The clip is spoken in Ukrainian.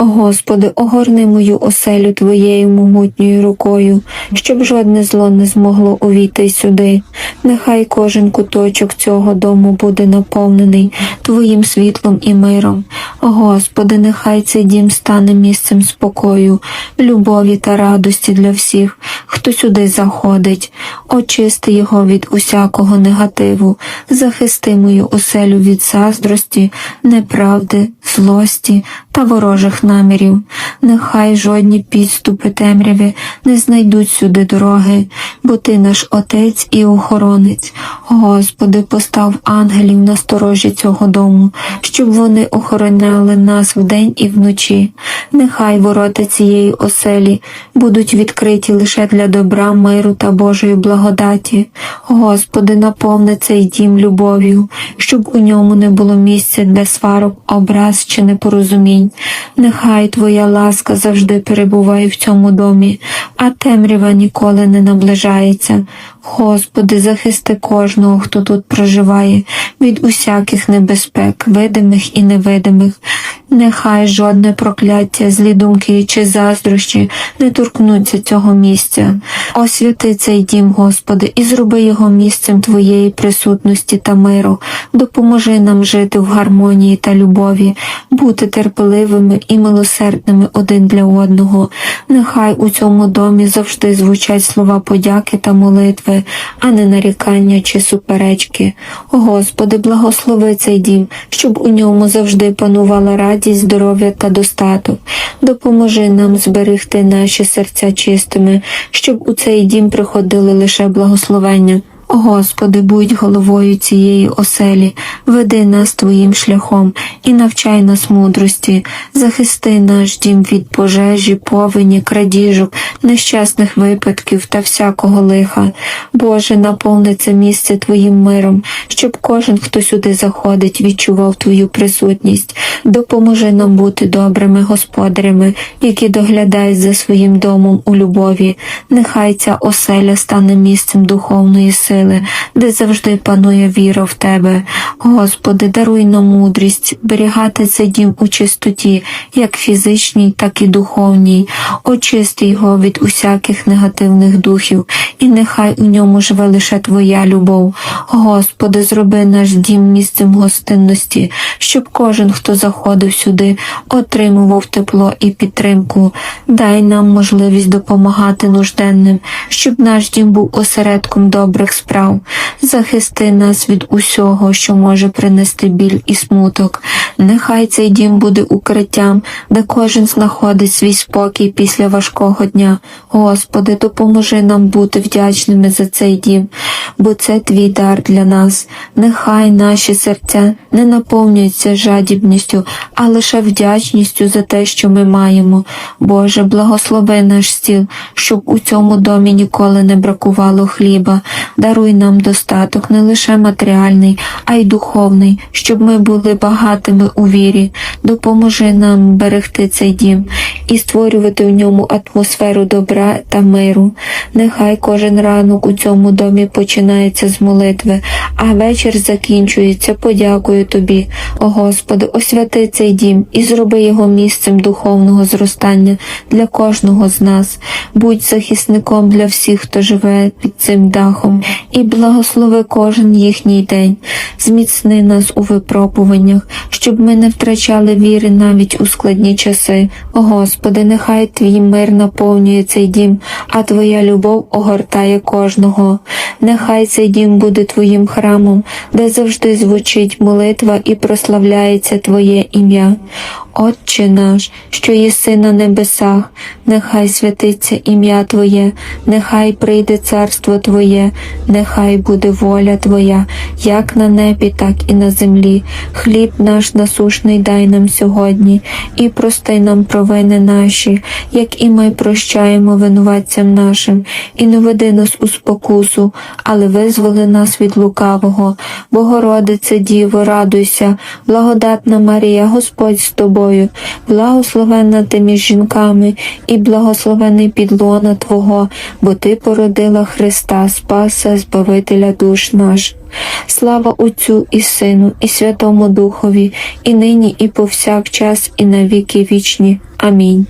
Господи, огорни мою оселю Твоєю могутньою рукою, щоб жодне зло не змогло увійти сюди. Нехай кожен куточок цього дому буде наповнений Твоїм світлом і миром. Господи, нехай цей дім стане місцем спокою, любові та радості для всіх, хто сюди заходить. Очисти його від усякого негативу, захисти мою оселю від заздрості, неправди, злості та ворожих намірів. Нехай жодні підступи темряви не знайдуть сюди дороги, бо ти наш Отець і охоронець. Господи, постав ангелів на сторожі цього дому, щоб вони охороняли нас вдень і вночі. Нехай ворота цієї оселі будуть відкриті лише для добра, миру та Божої благодаті. Господи, наповни цей дім любов'ю, щоб у ньому не було місця для сварок, образ чи непорозумінь. Нехай Твоя ласка завжди перебуває в цьому домі, а темрява ніколи не наближається. Господи, захисти кожного, хто тут проживає, від усяких небезпек, видимих і невидимих. Нехай жодне прокляття, злі думки чи заздрощі не торкнуться цього місця. Освяти цей дім, Господи, і зроби його місцем Твоєї присутності та миру. Допоможи нам жити в гармонії та любові, бути терпеливими і милосердними один для одного. Нехай у цьому домі завжди звучать слова подяки та молитви, а не нарікання чи суперечки. Господи, благослови цей дім, щоб у ньому завжди панувала радість, здоров'я та достаток. Допоможи нам зберегти наші серця чистими, щоб у цей дім приходили лише благословення. Господи, будь головою цієї оселі, веди нас Твоїм шляхом і навчай нас мудрості, захисти наш дім від пожежі, повені, крадіжок, нещасних випадків та всякого лиха. Боже, наповни це місце Твоїм миром, щоб кожен, хто сюди заходить, відчував Твою присутність. Допоможи нам бути добрими господарями, які доглядають за своїм домом у любові. Нехай ця оселя стане місцем духовної сили де завжди панує віра в тебе. Господи, даруй нам мудрість, берігати цей дім у чистоті, як фізичній, так і духовній. Очисти його від усяких негативних духів, і нехай у ньому живе лише Твоя любов. Господи, зроби наш дім місцем гостинності, щоб кожен, хто заходив сюди, отримував тепло і підтримку. Дай нам можливість допомагати нужденним, щоб наш дім був осередком добрих справ, захисти нас від усього, що може принести біль і смуток. Нехай цей дім буде укриттям, де кожен знаходить свій спокій після важкого дня. Господи, допоможи нам бути вдячними за цей дім, бо це твій дар для нас. Нехай наші серця не наповнюються жадібністю, а лише вдячністю за те, що ми маємо. Боже, благослови наш стіл, щоб у цьому домі ніколи не бракувало хліба. Даруй нам достаток не лише матеріальний, а й духовний, щоб ми були багатими у вірі. Допоможи нам берегти цей дім і створювати в ньому атмосферу добра та миру. Нехай кожен ранок у цьому домі починається з молитви, а вечір закінчується. Подякую тобі, о Господи, освяти цей дім і зроби його місцем духовного зростання для кожного з нас. Будь захисником для всіх, хто живе під цим дахом, і благослови кожен їхній день. Зміцни нас у випробуваннях, щоб ми не втрачали віри навіть у складні часи. О Господи, нехай твій мир наповнює цей дім, а Твоя любов огортає кожного. Нехай цей дім буде Твоїм храмом, де завжди звучить молитва і прославляється Твоє ім'я. Отче наш, що єси на небесах, нехай святиться ім'я Твоє, нехай прийде царство Твоє, нехай буде воля Твоя, як на небі, так і на землі. Хліб наш насушний дай нам сьогодні, і прости нам провини наші, як і ми прощаємо винуватцям нашим, і не веди нас у спокусу, але визволи нас від лукавого. Богородице Діво, радуйся, благодатна Марія, Господь з тобою, благословенна ти між жінками, і благословений підлона Твого, бо Ти породила Христа, Спаса, Збавителя душ наш. Слава Отцю і Сину, і Святому Духові, і нині, і повсякчас, і на віки вічні. Амінь.